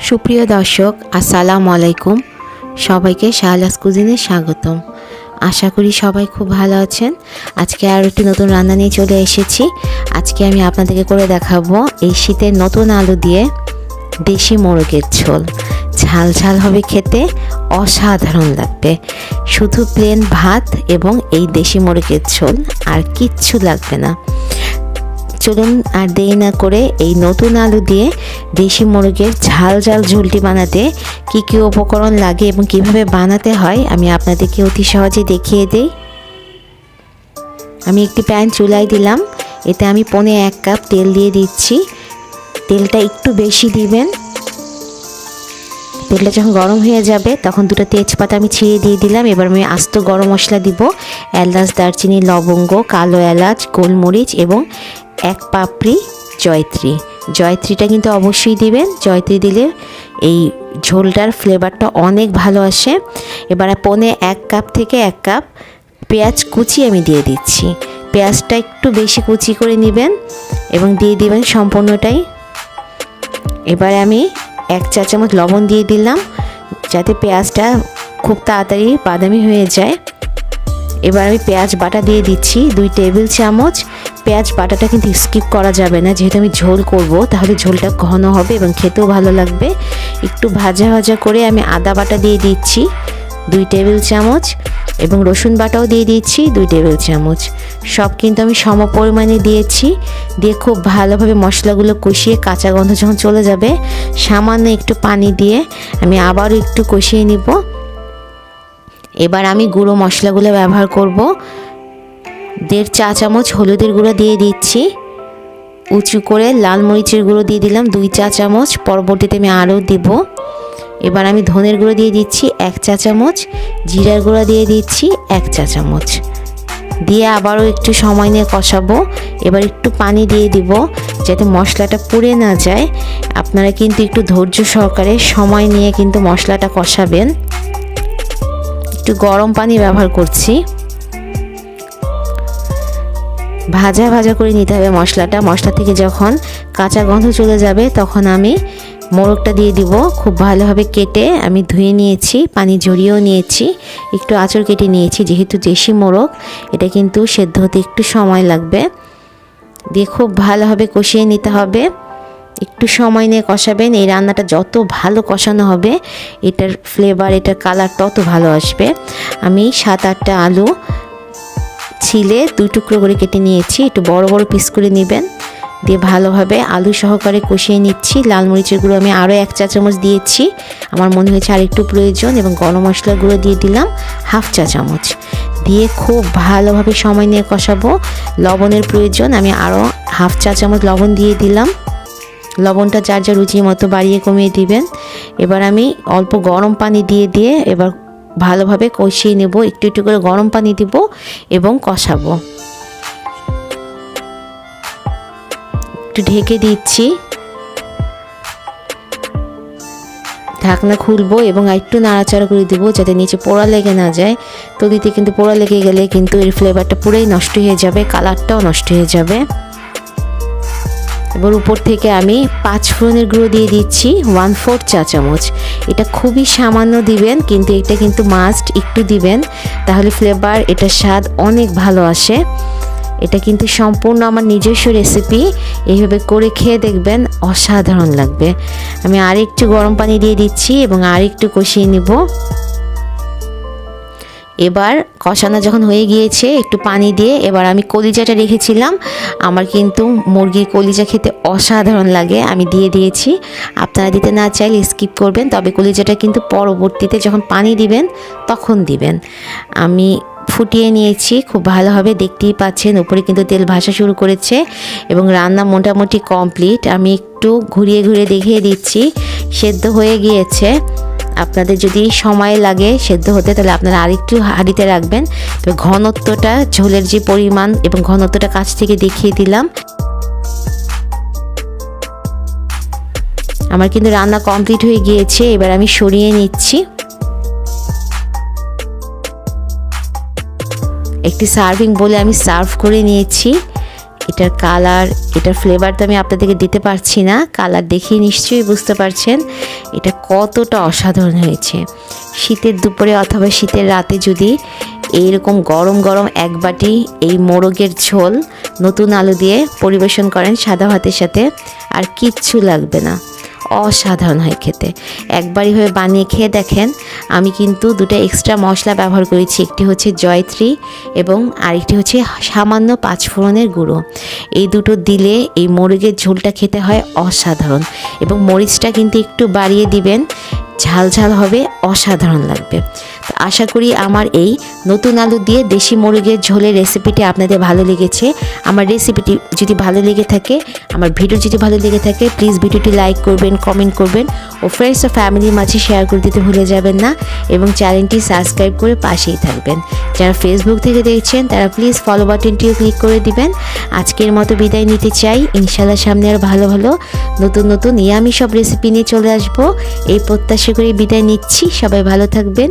সুপ্রিয় দর্শক, আসসালামু আলাইকুম। সবাইকে শাহলাস কুজিনে স্বাগতম। আশা করি সবাই খুব ভালো আছেন। আজকে আর একটি নতুন রান্না নিয়ে চলে এসেছি। আজকে আমি আপনাদেরকে করে দেখাবো এই শীতের নতুন আলু দিয়ে দেশি মোরগের ঝোল। ঝাল ঝাল হবে খেতে, অসাধারণ লাগবে। শুধু প্লেন ভাত এবং এই দেশি মোরগের ঝোল আর কিচ্ছু লাগবে না। চলুন আর দেরি না করে এই নতুন আলু দিয়ে দেশি মুরগের ঝাল ঝাল ঝুলটি বানাতে কি কি উপকরণ লাগে এবং কীভাবে বানাতে হয়, আমি আপনাদেরকে অতি সহজে দেখিয়ে দিই। আমি একটি প্যান চুলাই দিলাম, এতে আমি পনে এক কাপ তেল দিয়ে দিচ্ছি। তেলটা একটু বেশি দিবেন। তেলটা যখন গরম হয়ে যাবে, তখন দুটো তেজপাতা আমি ছিঁড়ে দিয়ে দিলাম। এবার আমি আস্ত গরম মশলা দিব। এলাচ, দারচিনি, লবঙ্গ, কালো এলাচ, গোলমরিচ এবং এক পাপড়ি, জয়ত্রী। জয়ত্রীটা কিন্তু অবশ্যই দিবেন। জয়ত্রী দিলে এই ঝোলটার ফ্লেভারটা অনেক ভালো আসে। এবার পনে এক কাপ থেকে এক কাপ পেঁয়াজ কুচি আমি দিয়ে দিচ্ছি। পেঁয়াজটা একটু বেশি কুচি করে নেবেন এবং দিয়ে দিবেন সম্পূর্ণটাই। এবারে আমি এক চা চামচ লবণ দিয়ে দিলাম যাতে পেঁয়াজটা খুব তাড়াতাড়ি বাদামি হয়ে যায়। এবার আমি পেঁয়াজ বাটা দিয়ে দিচ্ছি দুই টেবিল চামচ। পেঁয়াজ বাটাটা কিন্তু স্কিপ করা যাবে না। যেহেতু আমি ঝোল করব, তাহলে ঝোলটা ঘন হবে এবং খেতেও ভালো লাগবে। একটু ভাজা ভাজা করে আমি আদা বাটা দিয়ে দিচ্ছি, দুই টেবিল চামচ, এবং রসুন বাটাও দিয়ে দিচ্ছি, দুই টেবিল চামচ। সব কিন্তু আমি সম পরিমাণে দিয়েছি। দিয়ে খুব ভালোভাবে মশলাগুলো কষিয়ে কাঁচা গন্ধ যখন চলে যাবে, সামান্য একটু পানি দিয়ে আমি আবারও একটু কষিয়ে নিব। এবার আমি গুঁড়ো মশলাগুলো ব্যবহার করব। দেড় চা চামচ হলুদের গুঁড়ো দিয়ে দিচ্ছি। উঁচু করে লাল মরিচের গুঁড়ো দিয়ে দিলাম, দুই চা চামচ। পরবর্তীতে আমি আরও দিব। এবার আমি ধনের গুঁড়ো দিয়ে দিচ্ছি, এক চা চামচ। জিরার গুঁড়ো দিয়ে দিচ্ছি, এক চা চামচ। দিয়ে আবারও একটু সময় নিয়ে কষাবো। এবার একটু পানি দিয়ে দিব, যাতে মশলাটা পুড়ে না যায়। আপনারা কিন্তু একটু ধৈর্য সহকারে সময় নিয়ে কিন্তু মশলাটা কষাবেন। একটু গরম পানি ব্যবহার করছি। ভাজা ভাজা করে নিতে হবে মশলাটা। মশলা থেকে যখন কাঁচা গন্ধ চলে যাবে, তখন আমি মোরগটা দিয়ে দিব। খুব ভালোভাবে কেটে আমি ধুয়ে নিয়েছি, পানি ঝরিয়েও নিয়েছি, একটু আঁচড় কেটে নিয়েছি। যেহেতু দেশি মোরগ, এটা কিন্তু সেদ্ধ হতে একটু সময় লাগবে। দিয়ে খুব ভালোভাবে কষিয়ে নিতে হবে। একটু সময় নিয়ে কষাবেন। এই রান্নাটা যত ভালো কষানো হবে, এটার ফ্লেভার এটার কালার তত ভালো আসবে। আমি সাত আটটা আলু ছিলে দুই টুকরো করে কেটে নিয়েছি, একটু বড় বড় পিস করে নেবেন। দিয়ে ভালোভাবে আলু সহকারে কষিয়ে নিচ্ছি। লাল মরিচের গুঁড়ো আমি আরও এক চা চামচ দিয়েছি। আমার মনে হয়েছে আর একটু প্রয়োজন এবং গরম মশলার গুঁড়ো দিয়ে দিলাম হাফ চা চামচ দিয়ে খুব ভালোভাবে সময় নিয়ে কষাবো। লবণের প্রয়োজন, আমি আরও হাফ চা চামচ লবণ দিয়ে দিলাম। লবণটা যার যার রুচি মতো বাড়িয়ে কমিয়ে দিবেন। এবার আমি অল্প গরম পানি দিয়ে দিয়ে এবার ভালোভাবে কষিয়ে নেব, একটু একটু করে গরম পানি দিব এবং কষাবো। একটু ঢেকে দিচ্ছি। ঢাকনা খুলবো এবং একটু নাড়াচাড়া করে দিব যাতে নিচে পোড়া লেগে না যায়। তদিতে কিন্তু পোড়া লেগে গেলে কিন্তু এর ফ্লেভারটা পুরোই নষ্ট হয়ে যাবে কালারটাও নষ্ট হয়ে যাবে। এবার উপর থেকে আমি পাঁচ ফোড়নের গুঁড়ো দিয়ে দিচ্ছি ওয়ান ফোর চা চামচ। এটা খুবই সামান্য দিবেন, কিন্তু এটা কিন্তু মাস্ট একটু দিবেন। তাহলে ফ্লেভার এটার স্বাদ অনেক ভালো আসে। এটা কিন্তু সম্পূর্ণ আমার নিজস্ব রেসিপি এইভাবে করে খেয়ে দেখবেন অসাধারণ লাগবে। আমি আর একটু গরম পানি দিয়ে দিচ্ছি এবং আর একটু কষিয়ে নিব। এবার কষানো যখন হয়ে গিয়েছে, একটু পানি দিয়ে এবার আমি কলিজাটা রেখেছিলাম। আমার কিন্তু মুরগির কলিজা খেতে অসাধারণ লাগে, আমি দিয়ে দিয়েছি। আপনারা দিতে না চাইলে স্কিপ করবেন, তবে কলিজাটা কিন্তু পরবর্তীতে যখন পানি দিবেন, তখন দিবেন। আমি ফুটিয়ে নিয়েছি, খুব ভালোভাবে দেখতেই পাচ্ছেন, উপরে কিন্তু তেল ভাসা শুরু করেছে এবং রান্না মোটামুটি কমপ্লিট আমি একটু ঘুরিয়ে ঘুরিয়ে দেখিয়ে দিচ্ছি, সেদ্ধ হয়ে গিয়েছে। আপনাদের যদি সময় লাগে সেদ্ধ হতে, তাহলে আপনারা আরেকটু হাঁড়িতে রাখবেন। তো ঘনত্বটা, ঝোলের যে পরিমাণ এবং ঘনত্বটা কাছ থেকে দেখিয়ে দিলাম। আমার কিন্তু রান্না কমপ্লিট হয়ে গিয়েছে, এবার আমি সরিয়ে নিচ্ছি। একটি সার্ভিং বলে আমি সার্ভ করে নিয়েছি। এটার কালার, এটার ফ্লেভার তো আমি আপনাদেরকে দিতে পারছি না। কালার দেখেই নিশ্চয়ই বুঝতে পারছেন। এটা কতটা অসাধারণ হয়েছে। শীতের দুপুরে অথবা শীতের রাতে যদি এইরকম গরম গরম এক বাটি এই মোরগের ঝোল নতুন আলু দিয়ে পরিবেশন করেন সাদা ভাতের সাথে, আর কিচ্ছু লাগবে না। অসাধারণ হয় খেতে। একবারই হয়ে বানিয়ে খেয়ে দেখেন, আমি কিন্তু দুটো এক্সট্রা মশলা ব্যবহার করেছি। একটি হচ্ছে জয়ত্রী এবং আরেকটি হচ্ছে সামান্য পাঁচফোড়নের গুঁড়ো। এই দুটো দিলে এই মোরগের ঝোলটা খেতে হয় অসাধারণ এবং মরিচটা কিন্তু একটু বাড়িয়ে দিবেন, ঝাল ঝাল হবে, অসাধারণ লাগবে। আশা করি আমার এই নতুন আলু দিয়ে দেশি মুরগের ঝোলের রেসিপিটি আপনাদের ভালো লেগেছে। আমার রেসিপিটি যদি ভালো লেগে থাকে, আমার ভিডিও যদি ভালো লেগে থাকে প্লিজ ভিডিওটি লাইক করবেন কমেন্ট করবেন ও ফ্রেন্ডস ও ফ্যামিলির মাঝে শেয়ার করে দিতে ভুলে যাবেন না এবং চ্যানেলটি সাবস্ক্রাইব করে পাশেই থাকবেন। যারা ফেসবুক থেকে দেখছেন, তারা প্লিজ ফলো বাটনটিও ক্লিক করে দিবেন। আজকের মতো বিদায় নিতে চাই। ইনশাল্লাহ সামনে আর ভালো ভালো, নতুন নতুন ইয়ামি সব রেসিপি নিয়ে চলে আসব। এই প্রত্যাশা করে বিদায় নিচ্ছি। সবাই ভালো থাকবেন